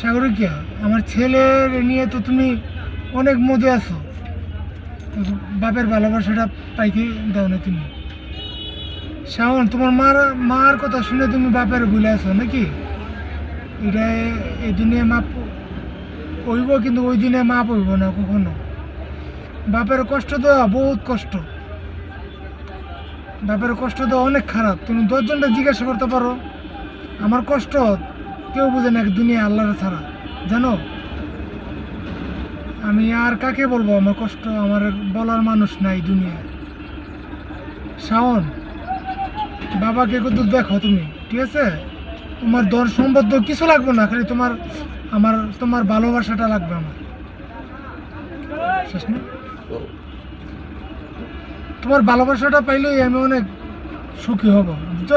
সাগরিকা আমার ছেলের নিয়ে তো তুমি অনেক মজে আছো। বাপের ভালোবাসাটা পাইকে দাও না তুমি। শাওন, তোমার মার মার কথা শুনে তুমি বাপের ভুলে আছো নাকি? এটা এই দিনে মাপ হইব, কিন্তু ওই দিনে মাপ হইব না কখনো। বাপের কষ্ট দেওয়া বহুত কষ্ট। বাপের কষ্ট দেওয়া অনেক খারাপ। তুমি দশজনটা জিজ্ঞাসা করতে পারো, আমার কষ্ট কেউ বুঝে না দুনিয়া আল্লাহর ছাড়া। জানো? আমি আর কাকে বলব? আমার কষ্ট, আমার বলার মানুষ নাই দুনিয়ায়। শাওন, বাবাকে কিন্তু দেখো তুমি, ঠিক আছে? তোমার দর সম্বদ্ধ কিছু লাগবে না, খালি তোমার, আমার, তোমার ভালোবাসাটা লাগবে আমার। তোমার ভালোবাসাটা পাইলেই আমি অনেক সুখী হব, বুঝছ?